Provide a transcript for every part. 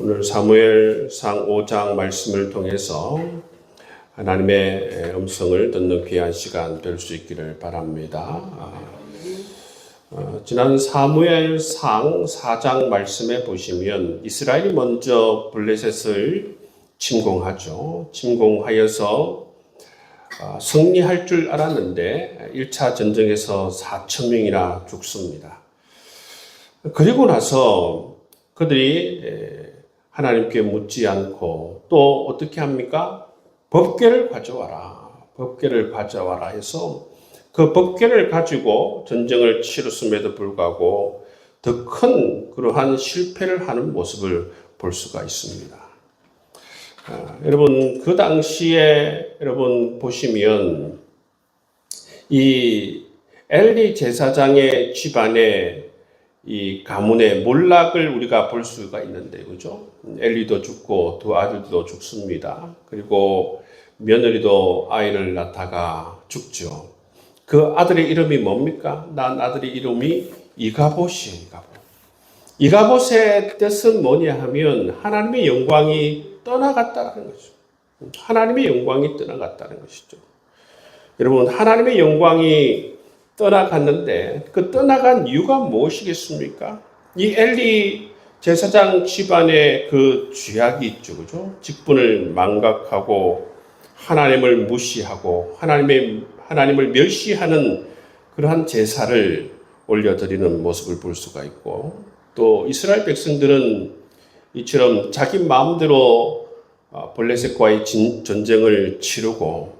오늘 사무엘상 5장 말씀을 통해서 하나님의 음성을 듣는 귀한 시간 될 수 있기를 바랍니다. 아, 어, 지난 사무엘상 4장 말씀에 보시면 이스라엘이 먼저 블레셋을 침공하죠. 침공하여서 아, 승리할 줄 알았는데 1차 전쟁에서 4천 명이나 죽습니다. 그리고 나서 그들이 에, 하나님께 묻지 않고 또 어떻게 합니까? 법궤를 가져와라. 법궤를 가져와라 해서 그 법궤를 가지고 전쟁을 치렀음에도 불구하고 더 큰 그러한 실패를 하는 모습을 볼 수가 있습니다. 아, 여러분 그 당시에 여러분 보시면 이 엘리 제사장의 집안에 이 가문의 몰락을 우리가 볼 수가 있는데 그죠? 엘리도 죽고 두 아들도 죽습니다. 그리고 며느리도 아이를 낳다가 죽죠. 그 아들의 이름이 뭡니까? 난 아들의 이름이 이가봇이에요. 이가봇. 이가봇의 뜻은 뭐냐 하면 하나님의 영광이 떠나갔다는 거죠. 하나님의 영광이 떠나갔다는 것이죠. 여러분 하나님의 영광이 떠나갔는데 그 떠나간 이유가 무엇이겠습니까? 이 엘리 제사장 집안의 그 죄악이 있죠, 그죠? 직분을 망각하고 하나님을 무시하고 하나님의 하나님을 멸시하는 그러한 제사를 올려드리는 모습을 볼 수가 있고 또 이스라엘 백성들은 이처럼 자기 마음대로 블레셋과의 전쟁을 치르고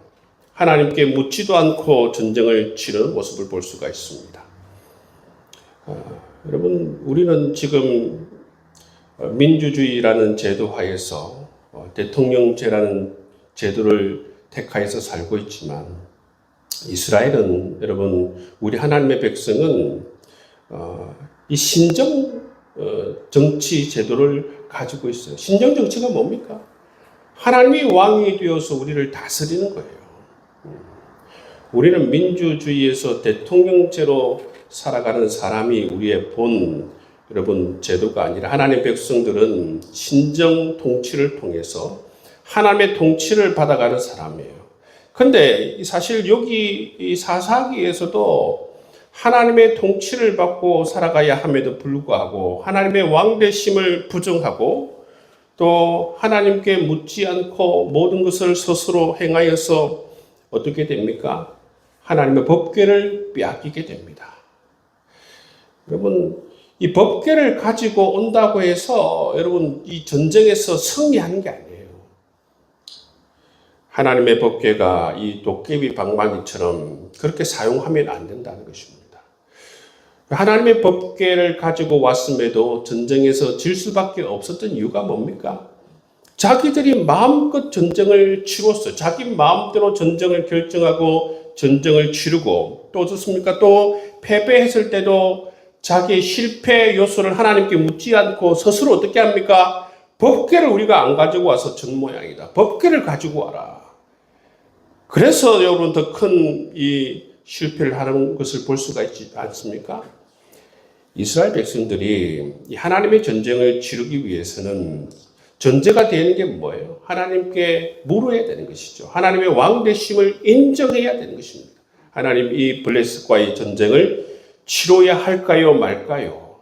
하나님께 묻지도 않고 전쟁을 치르는 모습을 볼 수가 있습니다. 어, 여러분, 우리는 지금 민주주의라는 제도 하에서 어, 대통령제라는 제도를 택하여서 살고 있지만 이스라엘은 여러분 우리 하나님의 백성은 어, 이 신정 어, 정치 제도를 가지고 있어요. 신정 정치가 뭡니까? 하나님이 왕이 되어서 우리를 다스리는 거예요. 우리는 민주주의에서 대통령제로 살아가는 사람이 우리의 본 여러분 제도가 아니라 하나님의 백성들은 신정 통치를 통해서 하나님의 통치를 받아가는 사람이에요. 근데 사실 여기 이 사사기에서도 하나님의 통치를 받고 살아가야 함에도 불구하고 하나님의 왕대심을 부정하고 또 하나님께 묻지 않고 모든 것을 스스로 행하여서 어떻게 됩니까? 하나님의 법궤를 빼앗기게 됩니다. 여러분, 이 법궤를 가지고 온다고 해서 여러분 이 전쟁에서 승리하는 게 아니에요. 하나님의 법궤가 이 도깨비 방망이처럼 그렇게 사용하면 안 된다는 것입니다. 하나님의 법궤를 가지고 왔음에도 전쟁에서 질 수밖에 없었던 이유가 뭡니까? 자기들이 마음껏 전쟁을 치렀어요. 자기 마음대로 전쟁을 결정하고 전쟁을 치르고 또 어떻습니까? 또 패배했을 때도 자기의 실패 요소를 하나님께 묻지 않고 스스로 어떻게 합니까? 법궤를 우리가 안 가지고 와서 전 모양이다. 법궤를 가지고 와라. 그래서 여러분 더 큰 이 실패를 하는 것을 볼 수가 있지 않습니까? 이스라엘 백성들이 하나님의 전쟁을 치르기 위해서는 전제가 되는 게 뭐예요? 하나님께 물어야 되는 것이죠. 하나님의 왕대심을 인정해야 되는 것입니다. 하나님 이 블레셋과의 전쟁을 치러야 할까요, 말까요?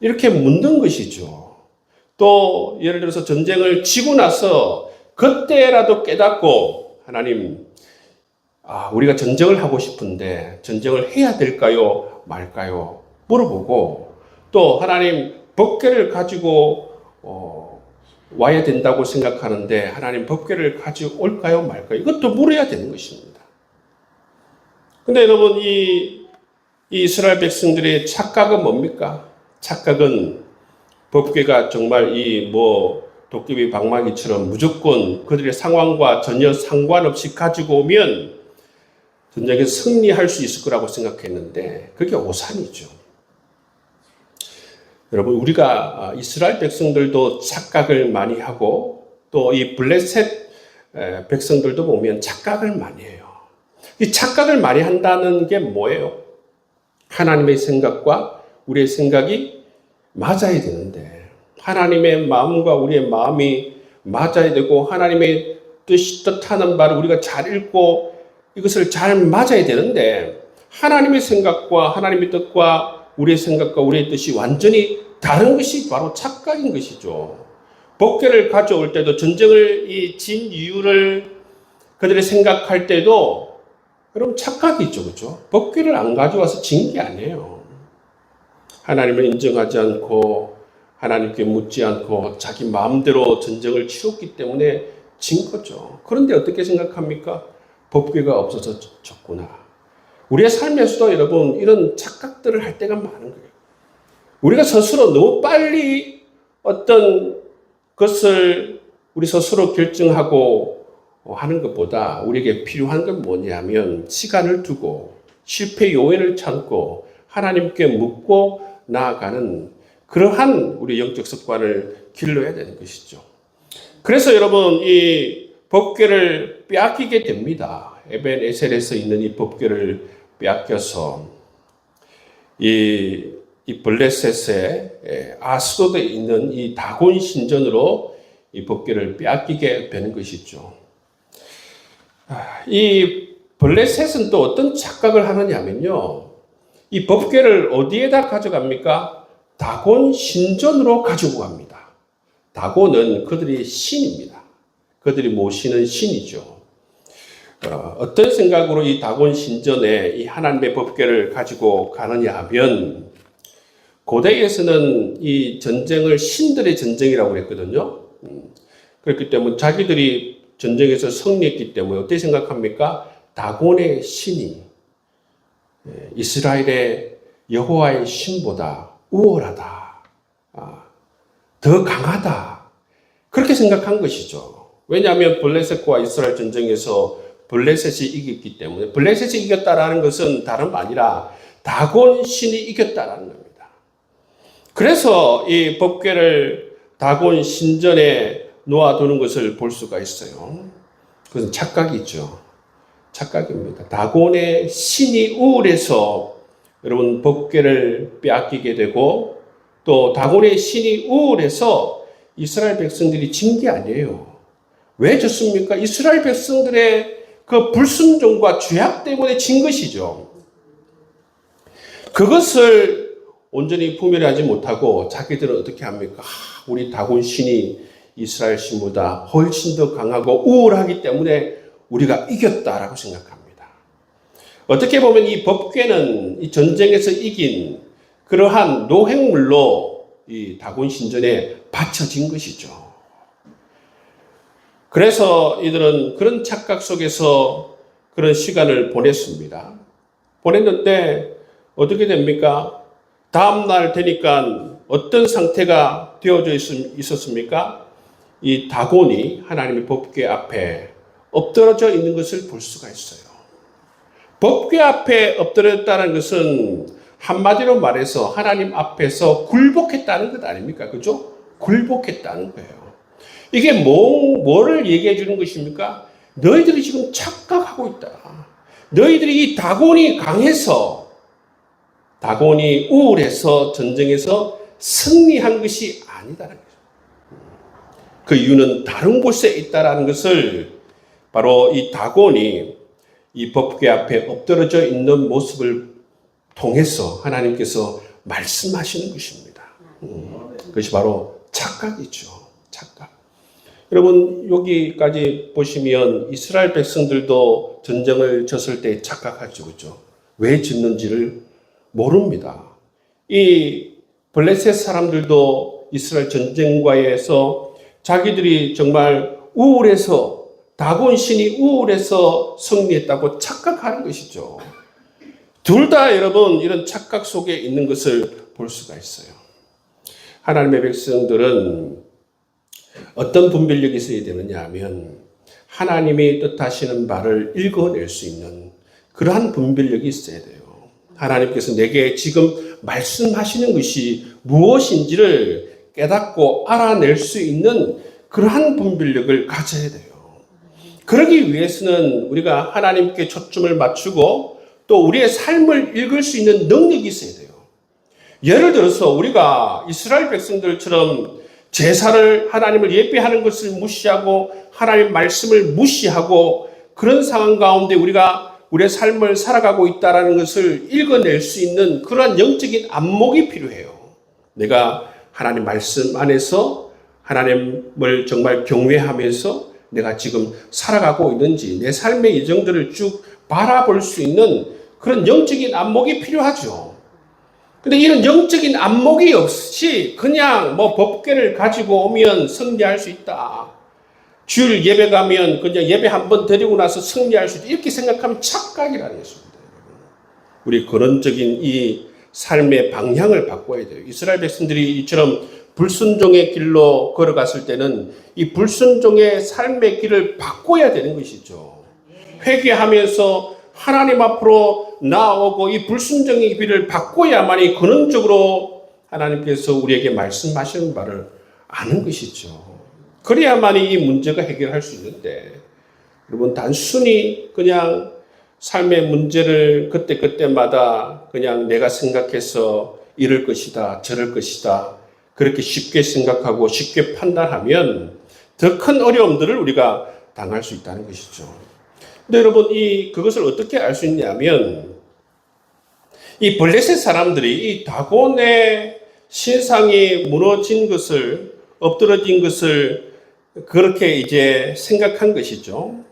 이렇게 묻는 것이죠. 또 예를 들어서 전쟁을 치고 나서 그때라도 깨닫고 하나님 아, 우리가 전쟁을 하고 싶은데 전쟁을 해야 될까요, 말까요? 물어보고 또 하나님 법궤를 가지고 어, 와야 된다고 생각하는데 하나님 법궤를 가지고 올까요, 말까요? 이것도 물어야 되는 것입니다. 근데 여러분 이, 이 이스라엘 백성들의 착각은 뭡니까? 착각은 법궤가 정말 이 뭐 도깨비 방망이처럼 무조건 그들의 상황과 전혀 상관없이 가지고 오면 전쟁에 승리할 수 있을 거라고 생각했는데 그게 오산이죠. 여러분 우리가 이스라엘 백성들도 착각을 많이 하고 또 이 블레셋 백성들도 보면 착각을 많이 해요. 이 착각을 많이 한다는 게 뭐예요? 하나님의 생각과 우리의 생각이 맞아야 되는데 하나님의 마음과 우리의 마음이 맞아야 되고 하나님의 뜻이 뜻하는 바를 우리가 잘 읽고 이것을 잘 맞아야 되는데 하나님의 생각과 하나님의 뜻과 우리의 생각과 우리의 뜻이 완전히 다른 것이 바로 착각인 것이죠. 법궤를 가져올 때도 전쟁을 이 진 이유를 그들이 생각할 때도 그럼 착각이 있죠, 그렇죠? 법궤를 안 가져와서 진 게 아니에요. 하나님을 인정하지 않고 하나님께 묻지 않고 자기 마음대로 전쟁을 치렀기 때문에 진 거죠. 그런데 어떻게 생각합니까? 법궤가 없어서 졌구나. 우리의 삶에서도 여러분 이런 착각들을 할 때가 많은 거예요. 우리가 스스로 너무 빨리 어떤 것을 우리 스스로 결정하고 하는 것보다 우리에게 필요한 건 뭐냐면 시간을 두고 실패 요인을 참고 하나님께 묻고 나아가는 그러한 우리 영적 습관을 길러야 되는 것이죠. 그래서 여러분 이 법궤를 빼앗기게 됩니다. 에벤 에셀에서 있는 이 법궤를 빼앗겨서 이, 이 블레셋의 아스도드에 있는 이 다곤 신전으로 이 법궤를 빼앗기게 되는 것이죠. 아, 이 블레셋은 또 어떤 착각을 하느냐면요. 이 법궤를 어디에다 가져갑니까? 다곤 신전으로 가지고 갑니다. 다곤은 그들이 신입니다. 그들이 모시는 신이죠. 어, 떤 생각으로 이 다곤 신전에 이 하나님의 법궤를 가지고 가느냐 하면 고대에서는 이 전쟁을 신들의 전쟁이라고 그랬거든요. 음, 그렇기 때문에 자기들이 전쟁에서 승리했기 때문에 어떻게 생각합니까? 다곤의 신이 예, 이스라엘의 여호와의 신보다 우월하다. 아, 더 강하다. 그렇게 생각한 것이죠. 왜냐하면 블레셋과 이스라엘 전쟁에서 블레셋이 이겼기 때문에 블레셋이 이겼다라는 것은 다름 아니라 다곤 신이 이겼다라는 겁니다. 그래서 이 법궤를 다곤 신전에 놓아두는 것을 볼 수가 있어요. 그것은 착각이죠. 착각입니다. 다곤의 신이 우울해서 여러분 법궤를 빼앗기게 되고 또 다곤의 신이 우울해서 이스라엘 백성들이 진 게 아니에요. 왜 졌습니까? 이스라엘 백성들의 그 불순종과 죄악 때문에 진 것이죠. 그것을 온전히 분별하지 못하고 자기들은 어떻게 합니까? 아, 우리 다곤 신이 이스라엘 신보다 훨씬 더 강하고 우월하기 때문에 우리가 이겼다라고 생각합니다. 어떻게 보면 이 법궤는 이 전쟁에서 이긴 그러한 노획물로 이 다곤 신전에 바쳐진 것이죠. 그래서 이들은 그런 착각 속에서 그런 시간을 보냈습니다. 보냈는데 어떻게 됩니까? 다음 날 되니까 어떤 상태가 되어져 있었습니까? 이 다곤이 하나님의 법궤 앞에 엎드러져 있는 것을 볼 수가 있어요. 법궤 앞에 엎드렸다는 것은 한마디로 말해서 하나님 앞에서 굴복했다는 것 아닙니까? 그죠? 굴복했다는 거예요. 이게 뭐, 뭐를 얘기해 주는 것입니까? 너희들이 지금 착각하고 있다. 너희들이 이 다곤이 강해서, 다곤이 우울해서 전쟁에서 승리한 것이 아니다라는 거죠. 그 이유는 다른 곳에 있다라는 것을 바로 이 다곤이 이 법궤 앞에 엎드러져 있는 모습을 통해서 하나님께서 말씀하시는 것입니다. 음, 그것이 바로 착각이죠. 착각. 여러분 여기까지 보시면 이스라엘 백성들도 전쟁을 졌을 때 착각하죠. 그죠? 왜 짓는지를 모릅니다. 이 블레셋 사람들도 이스라엘 전쟁과에서 자기들이 정말 우울해서 다곤 신이 우울해서 승리했다고 착각하는 것이죠. 둘 다 여러분 이런 착각 속에 있는 것을 볼 수가 있어요. 하나님의 백성들은 어떤 분별력이 있어야 되느냐 하면 하나님이 뜻하시는 바를 읽어낼 수 있는 그러한 분별력이 있어야 돼요. 하나님께서 내게 지금 말씀하시는 것이 무엇인지를 깨닫고 알아낼 수 있는 그러한 분별력을 가져야 돼요. 그러기 위해서는 우리가 하나님께 초점을 맞추고 또 우리의 삶을 읽을 수 있는 능력이 있어야 돼요. 예를 들어서 우리가 이스라엘 백성들처럼 제사를 하나님을 예배하는 것을 무시하고 하나님 말씀을 무시하고 그런 상황 가운데 우리가 우리의 삶을 살아가고 있다라는 것을 읽어낼 수 있는 그러한 영적인 안목이 필요해요. 내가 하나님 말씀 안에서 하나님을 정말 경외하면서 내가 지금 살아가고 있는지 내 삶의 예정들을 쭉 바라볼 수 있는 그런 영적인 안목이 필요하죠. 근데 이런 영적인 안목이 없이 그냥 뭐 법궤를 가지고 오면 승리할 수 있다. 주일 예배 가면 그냥 예배 한 번 드리고 나서 승리할 수 있다. 이렇게 생각하면 착각이라는 것입니다. 우리 근원적인 이 삶의 방향을 바꿔야 돼요. 이스라엘 백성들이 이처럼 불순종의 길로 걸어갔을 때는 이 불순종의 삶의 길을 바꿔야 되는 것이죠. 회개하면서 하나님 앞으로 나오고 이 불순종의 길을 바꿔야만이 근원적으로 하나님께서 우리에게 말씀하시는 바를 아는 것이죠. 그래야만이 이 문제가 해결할 수 있는데 여러분 단순히 그냥 삶의 문제를 그때그때마다 그냥 내가 생각해서 이럴 것이다, 저럴 것이다. 그렇게 쉽게 생각하고 쉽게 판단하면 더 큰 어려움들을 우리가 당할 수 있다는 것이죠. 근데 여러분, 이, 그것을 어떻게 알 수 있냐면, 이 블레셋 사람들이 이 다곤의 신상이 무너진 것을, 엎드러진 것을 그렇게 이제 생각한 것이죠.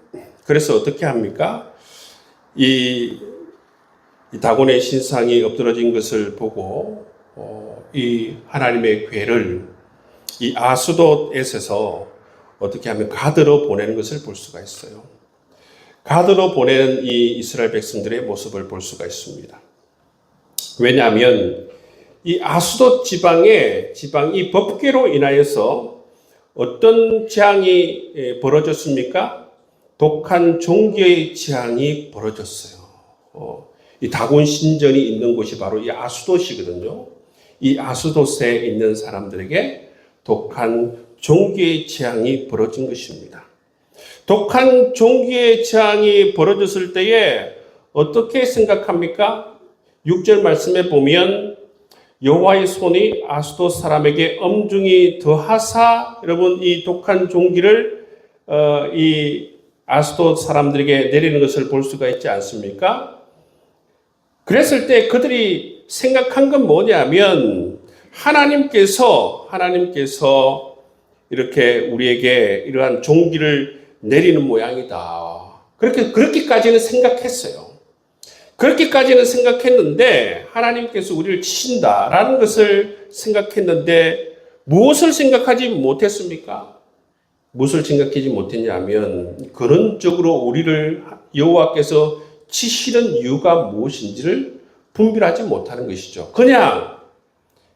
그래서 어떻게 합니까? 이, 이 다곤의 신상이 엎드러진 것을 보고 어, 이 하나님의 괴를 이 아수돗에서 어떻게 하면 가드로 보내는 것을 볼 수가 있어요. 가드로 보내는 이 이스라엘 백성들의 모습을 볼 수가 있습니다. 왜냐하면 이 아수돗 지방의 지방 이 법계로 인하여서 어떤 재앙이 예, 벌어졌습니까? 독한 종교의 재앙이 벌어졌어요. 어, 이 다곤 신전이 있는 곳이 바로 이 아수도시거든요. 이 아수도세에 있는 사람들에게 독한 종교의 재앙이 벌어진 것입니다. 독한 종교의 재앙이 벌어졌을 때에 어떻게 생각합니까? 6절 말씀에 보면 여호와의 손이 아수도 사람에게 엄중히 더하사 여러분 이 독한 종기를 어, 이 아수도 사람들에게 내리는 것을 볼 수가 있지 않습니까? 그랬을 때 그들이 생각한 건 뭐냐면 하나님께서 하나님께서 이렇게 우리에게 이러한 종기를 내리는 모양이다. 그렇게 그렇게까지는 생각했어요. 그렇게까지는 생각했는데 하나님께서 우리를 치신다라는 것을 생각했는데 무엇을 생각하지 못했습니까? 무엇을 생각하지 못했냐면 근원적으로 우리를 여호와께서 치시는 이유가 무엇인지를 분별하지 못하는 것이죠. 그냥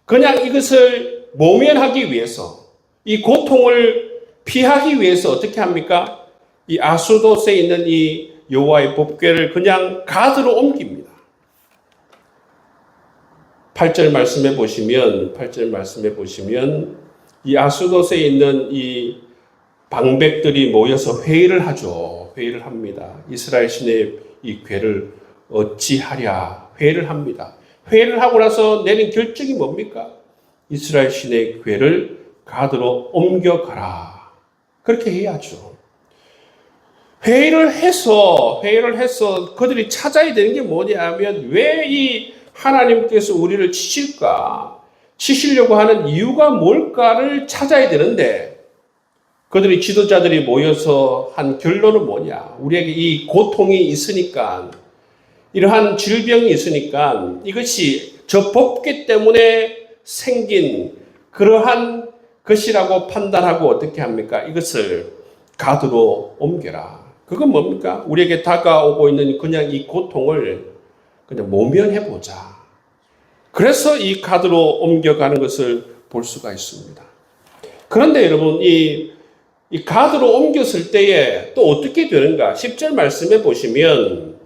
그냥 이것을 모면하기 위해서 이 고통을 피하기 위해서 어떻게 합니까? 이 아수도스에 있는 이 여호와의 법궤를 그냥 가드로 옮깁니다. 8절 말씀해 보시면 8절 말씀해 보시면 이 아수도스에 있는 이 방백들이 모여서 회의를 하죠. 회의를 합니다. 이스라엘 신의 이 궤를 어찌하랴 회의를 합니다. 회의를 하고 나서 내린 결정이 뭡니까? 이스라엘 신의 궤를 가드로 옮겨가라. 그렇게 해야죠. 회의를 해서, 회의를 해서 그들이 찾아야 되는 게 뭐냐면 왜 이 하나님께서 우리를 치실까? 치시려고 하는 이유가 뭘까를 찾아야 되는데 그들이 지도자들이 모여서 한 결론은 뭐냐? 우리에게 이 고통이 있으니까 이러한 질병이 있으니까 이것이 저 법계 때문에 생긴 그러한 것이라고 판단하고 어떻게 합니까? 이것을 가드로 옮겨라. 그건 뭡니까? 우리에게 다가오고 있는 그냥 이 고통을 그냥 모면해 보자. 그래서 이 가드로 옮겨가는 것을 볼 수가 있습니다. 그런데 여러분, 이, 이 가드로 옮겼을 때에 또 어떻게 되는가? 10절 말씀해 보시면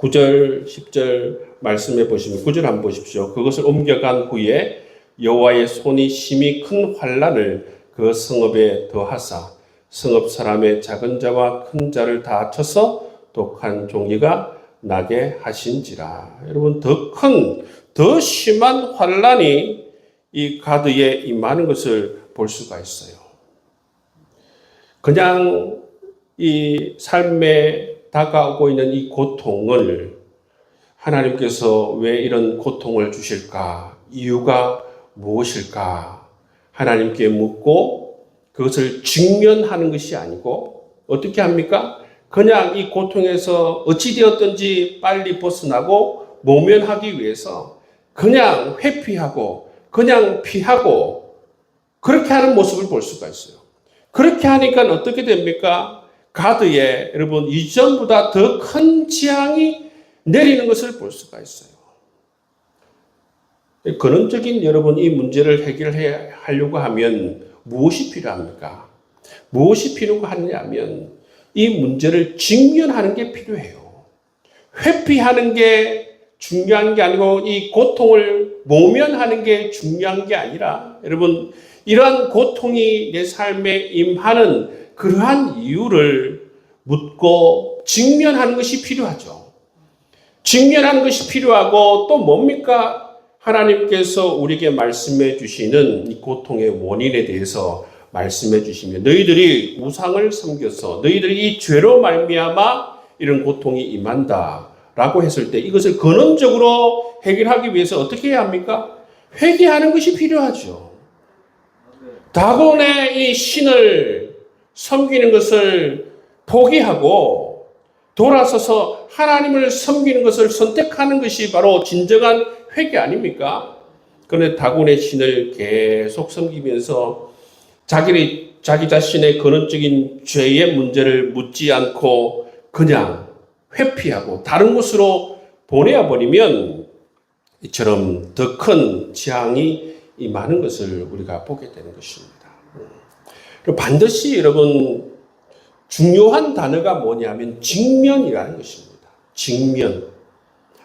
9절, 10절 말씀해 보시면 9절 한번 보십시오. 그것을 옮겨간 후에 여호와의 손이 심히 큰 환란을 그 성읍에 더하사 성읍 사람의 작은 자와 큰 자를 다 쳐서 독한 종이가 나게 하신지라. 여러분 더 큰, 더 심한 환란이 이이 가드에 임하는 것을 볼 수가 있어요. 그냥 이 삶에 다가오고 있는 이 고통을 하나님께서 왜 이런 고통을 주실까? 이유가 무엇일까? 하나님께 묻고 그것을 직면하는 것이 아니고 어떻게 합니까? 그냥 이 고통에서 어찌되었든지 빨리 벗어나고 모면하기 위해서 그냥 회피하고 그냥 피하고 그렇게 하는 모습을 볼 수가 있어요. 그렇게 하니까 어떻게 됩니까? 가드에 여러분 이전보다 더 큰 지향이 내리는 것을 볼 수가 있어요. 근원적인 여러분 이 문제를 해결해 하려고 하면 무엇이 필요합니까? 무엇이 필요하느냐 하면 이 문제를 직면하는 게 필요해요. 회피하는 게 중요한 게 아니고 이 고통을 모면하는 게 중요한 게 아니라 여러분 이러한 고통이 내 삶에 임하는 그러한 이유를 묻고 직면하는 것이 필요하죠. 직면하는 것이 필요하고 또 뭡니까? 하나님께서 우리에게 말씀해 주시는 이 고통의 원인에 대해서 말씀해 주시면 너희들이 우상을 섬겨서 너희들이 이 죄로 말미암아 이런 고통이 임한다라고 했을 때 이것을 근원적으로 해결하기 위해서 어떻게 해야 합니까? 회개하는 것이 필요하죠. 다곤의 이 신을 섬기는 것을 포기하고 돌아서서 하나님을 섬기는 것을 선택하는 것이 바로 진정한 회개 아닙니까? 그런데 다곤의 신을 계속 섬기면서 자기의 자기 자신의 근원적인 죄의 문제를 묻지 않고 그냥 회피하고 다른 곳으로 보내야 버리면 이처럼 더 큰 재앙이 임하는 것을 우리가 보게 되는 것입니다. 반드시 여러분 중요한 단어가 뭐냐면 직면이라는 것입니다. 직면.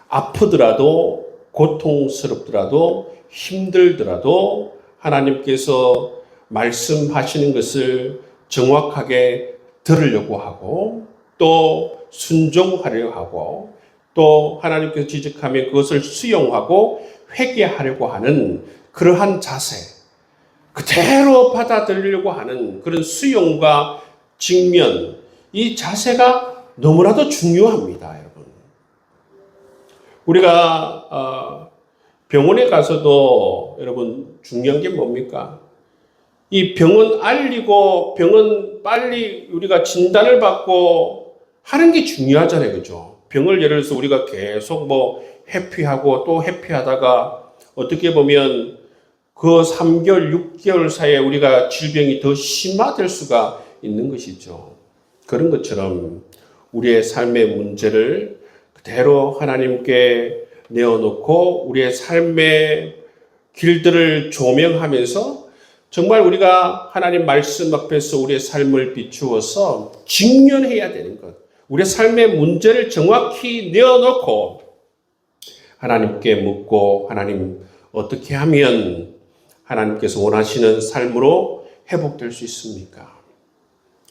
아프더라도 고통스럽더라도 힘들더라도 하나님께서 말씀하시는 것을 정확하게 들으려고 하고 또 순종하려고 하고 또 하나님께서 지적하면 그것을 수용하고 회개하려고 하는 그러한 자세 그대로 받아들이려고 하는 그런 수용과 직면 이 자세가 너무나도 중요합니다. 우리가 어, 병원에 가서도 여러분 중요한 게 뭡니까? 이 병원 알리고 병원 빨리 우리가 진단을 받고 하는 게 중요하잖아요. 그죠? 병을 예를 들어서 우리가 계속 뭐 회피하고 또 회피하다가 어떻게 보면 그 3개월, 6개월 사이에 우리가 질병이 더 심화될 수가 있는 것이죠. 그런 것처럼 우리의 삶의 문제를 그대로 하나님께 내어놓고 우리의 삶의 길들을 조명하면서 정말 우리가 하나님 말씀 앞에서 우리의 삶을 비추어서 직면해야 되는 것. 우리의 삶의 문제를 정확히 내어놓고 하나님께 묻고 하나님 어떻게 하면 하나님께서 원하시는 삶으로 회복될 수 있습니까?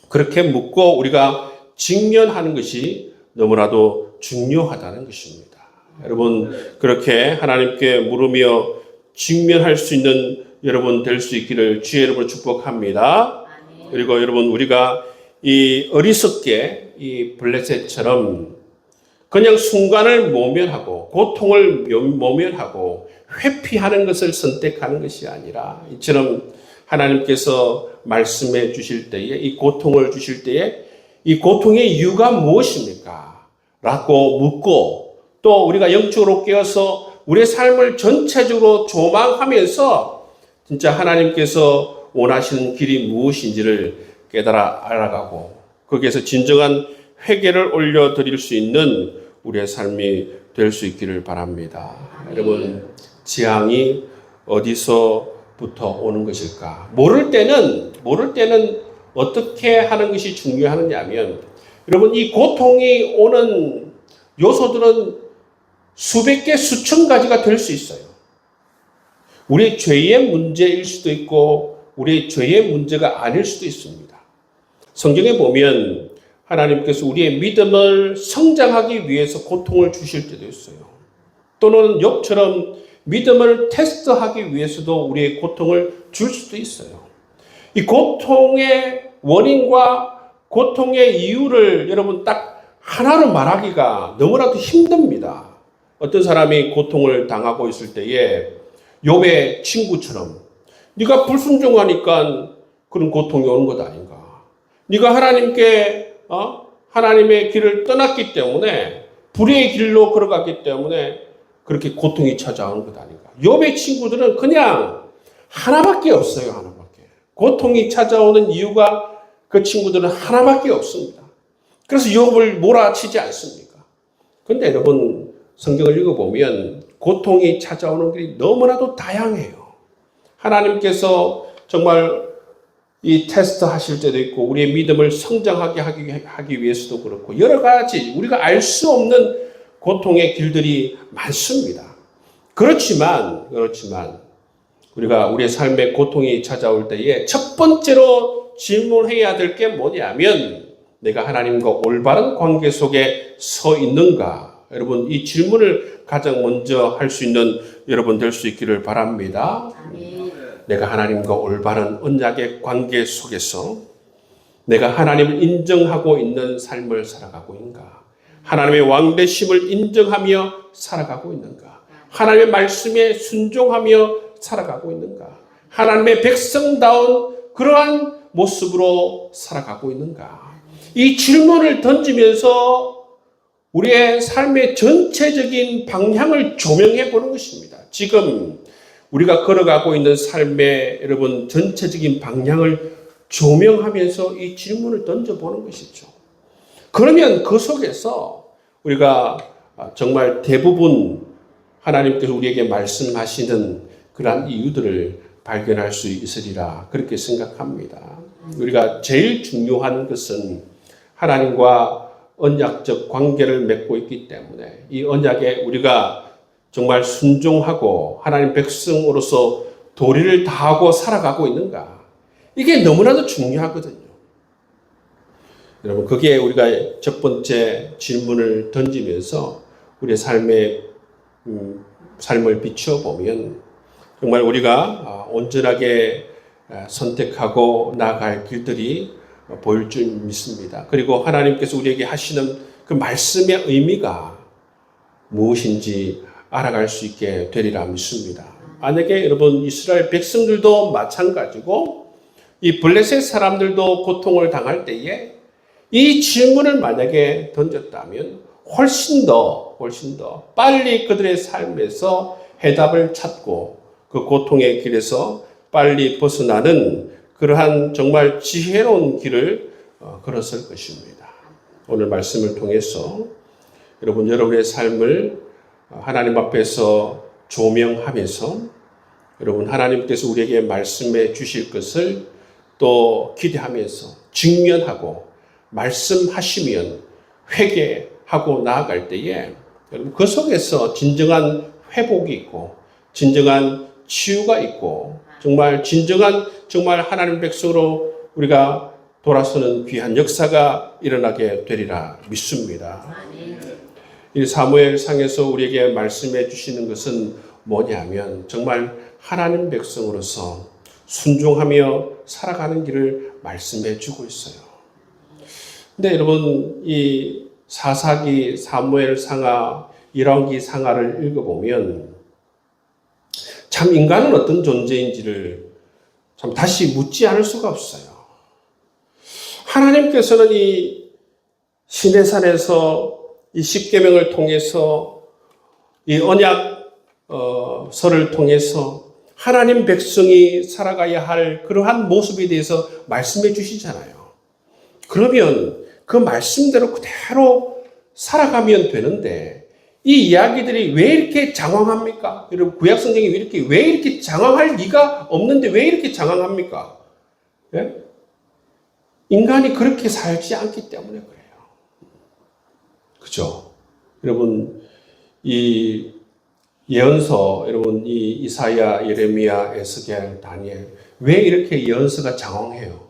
그렇게 묻고 우리가 직면하는 것이 너무나도 중요하다는 것입니다. 여러분, 그렇게 하나님께 물으며 직면할 수 있는 여러분 될 수 있기를 주의 이름으로 축복합니다. 그리고 여러분, 우리가 이 어리석게 이 블레셋처럼 그냥 순간을 모면하고 고통을 모면하고 회피하는 것을 선택하는 것이 아니라 이처럼 하나님께서 말씀해 주실 때에 이 고통을 주실 때에 이 고통의 이유가 무엇입니까? 라고 묻고 또 우리가 영적으로 깨어서 우리의 삶을 전체적으로 조망하면서 진짜 하나님께서 원하시는 길이 무엇인지를 깨달아 알아가고 거기에서 진정한 회개를 올려드릴 수 있는 우리의 삶이 될 수 있기를 바랍니다. 여러분, 지향이 어디서부터 오는 것일까? 모를 때는, 모를 때는 어떻게 하는 것이 중요하느냐 하면, 여러분, 이 고통이 오는 요소들은 수백 개, 수천 가지가 될 수 있어요. 우리 죄의 문제일 수도 있고, 우리 죄의 문제가 아닐 수도 있습니다. 성경에 보면 하나님께서 우리의 믿음을 성장하기 위해서 고통을 주실 때도 있어요. 또는 욥처럼 믿음을 테스트하기 위해서도 우리의 고통을 줄 수도 있어요. 이 고통의 원인과 고통의 이유를 여러분 딱 하나로 말하기가 너무나도 힘듭니다. 어떤 사람이 고통을 당하고 있을 때에 욥의 친구처럼 네가 불순종하니까 그런 고통이 오는 것 아닌가? 네가 하나님께 어? 하나님의 길을 떠났기 때문에 불의의 길로 걸어갔기 때문에 그렇게 고통이 찾아오는 것 아닌가? 욥의 친구들은 그냥 하나밖에 없어요, 하나밖에. 고통이 찾아오는 이유가 그 친구들은 하나밖에 없습니다. 그래서 욥을 몰아치지 않습니까? 근데 여러분 성경을 읽어보면 고통이 찾아오는 길이 너무나도 다양해요. 하나님께서 정말 이 테스트 하실 때도 있고 우리의 믿음을 성장하게 하기, 하기 위해서도 그렇고 여러 가지 우리가 알 수 없는 고통의 길들이 많습니다. 그렇지만 그렇지만 우리가 우리의 삶에 고통이 찾아올 때에 첫 번째로 질문해야 될 게 뭐냐면 내가 하나님과 올바른 관계 속에 서 있는가? 여러분 이 질문을 가장 먼저 할 수 있는 여러분 될 수 있기를 바랍니다. 내가 하나님과 올바른 언약의 관계 속에서 내가 하나님을 인정하고 있는 삶을 살아가고 있는가? 하나님의 왕대심을 인정하며 살아가고 있는가? 하나님의 말씀에 순종하며 살아가고 있는가? 하나님의 백성다운 그러한 모습으로 살아가고 있는가? 이 질문을 던지면서 우리의 삶의 전체적인 방향을 조명해 보는 것입니다. 지금 우리가 걸어가고 있는 삶의 여러분 전체적인 방향을 조명하면서 이 질문을 던져보는 것이죠. 그러면 그 속에서 우리가 정말 대부분 하나님께서 우리에게 말씀하시는 그러한 이유들을 발견할 수 있으리라 그렇게 생각합니다. 우리가 제일 중요한 것은 하나님과 언약적 관계를 맺고 있기 때문에 이 언약에 우리가 정말 순종하고 하나님 백성으로서 도리를 다하고 살아가고 있는가? 이게 너무나도 중요하거든요. 여러분, 그게 우리가 첫 번째 질문을 던지면서 우리의 삶의 음, 삶을 비추어 보면 정말 우리가 온전하게 선택하고 나아갈 길들이 보일 줄 믿습니다. 그리고 하나님께서 우리에게 하시는 그 말씀의 의미가 무엇인지 알아갈 수 있게 되리라 믿습니다. 만약에 여러분 이스라엘 백성들도 마찬가지고 이 블레셋 사람들도 고통을 당할 때에 이 질문을 만약에 던졌다면 훨씬 더 훨씬 더 빨리 그들의 삶에서 해답을 찾고 그 고통의 길에서 빨리 벗어나는 그러한 정말 지혜로운 길을 어, 걸었을 것입니다. 오늘 말씀을 통해서 여러분 여러분의 삶을 하나님 앞에서 조명하면서 여러분 하나님께서 우리에게 말씀해 주실 것을 또 기대하면서 직면하고 말씀하시면 회개하고 나아갈 때에 여러분 그 속에서 진정한 회복이 있고 진정한 치유가 있고 정말 진정한 정말 하나님 백성으로 우리가 돌아서는 귀한 역사가 일어나게 되리라 믿습니다. 이 사무엘 상에서 우리에게 말씀해 주시는 것은 뭐냐면 정말 하나님 백성으로서 순종하며 살아가는 길을 말씀해 주고 있어요. 근데 여러분 이 사사기 사무엘 상하 일왕기 상하를 읽어보면 참 인간은 어떤 존재인지를 참 다시 묻지 않을 수가 없어요. 하나님께서는 이 시내산에서 이 십계명을 통해서 이 언약 어, 설을 통해서 하나님 백성이 살아가야 할 그러한 모습에 대해서 말씀해 주시잖아요. 그러면 그 말씀대로 그대로 살아가면 되는데 이 이야기들이 왜 이렇게 장황합니까? 여러분 구약 성경이 왜 이렇게 왜 이렇게 장황할 리가 없는데 왜 이렇게 장황합니까? 예? 인간이 그렇게 살지 않기 때문에 그래요. 그죠? 여러분, 이 예언서, 여러분, 이 이사야, 예레미야, 에스겔, 다니엘, 왜 이렇게 예언서가 장황해요?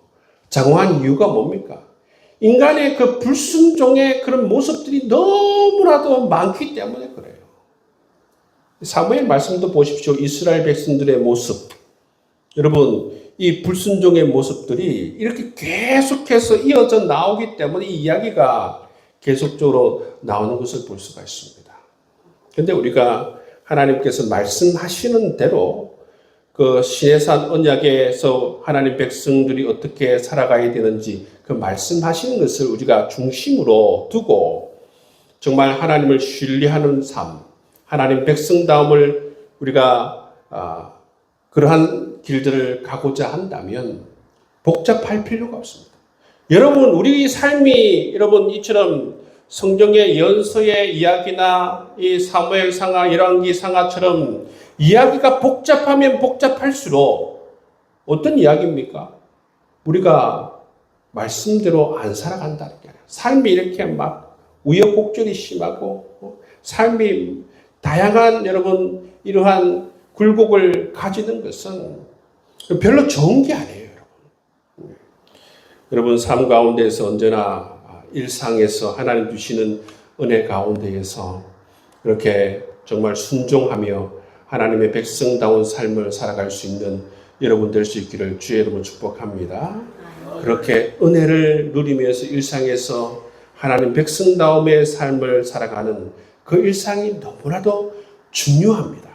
장황한 이유가 뭡니까? 인간의 그 불순종의 그런 모습들이 너무나도 많기 때문에 그래요. 사무엘 말씀도 보십시오. 이스라엘 백성들의 모습. 여러분, 이 불순종의 모습들이 이렇게 계속해서 이어져 나오기 때문에 이 이야기가 계속적으로 나오는 것을 볼 수가 있습니다. 근데 우리가 하나님께서 말씀하시는 대로 그 시내산 언약에서 하나님 백성들이 어떻게 살아가야 되는지 그 말씀하시는 것을 우리가 중심으로 두고 정말 하나님을 신뢰하는 삶, 하나님 백성다움을 우리가 아, 그러한 길들을 가고자 한다면 복잡할 필요가 없습니다. 여러분, 우리 삶이 여러분 이처럼 성경의 연서의 이야기나 이 사무엘 상하, 열왕기 상하처럼 이야기가 복잡하면 복잡할수록 어떤 이야기입니까? 우리가 말씀대로 안 살아간다는 게 삶이 이렇게 막 우여곡절이 심하고 어, 삶이 다양한 여러분 이러한 굴곡을 가지는 것은 별로 좋은 게 아니에요, 여러분. 여러분 삶 가운데서 언제나 일상에서 하나님 주시는 은혜 가운데에서 그렇게 정말 순종하며 하나님의 백성다운 삶을 살아갈 수 있는 여러분 될 수 있기를 주의 이름으로 축복합니다. 그렇게 은혜를 누리면서 일상에서 하나님 백성다움의 삶을 살아가는 그 일상이 너무나도 중요합니다.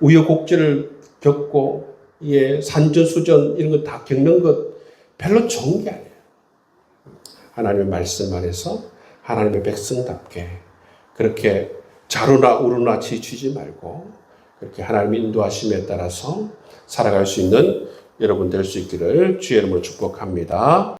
우여곡절을 겪고 예, 산전수전 이런 거 다 겪는 것 별로 좋은 게 아니에요. 하나님의 말씀 안에서 하나님의 백성답게 그렇게 자루나 우루나 지치지 말고 그렇게 하나님 인도하심에 따라서 살아갈 수 있는 여러분 될 수 있기를 주의 이름으로 축복합니다.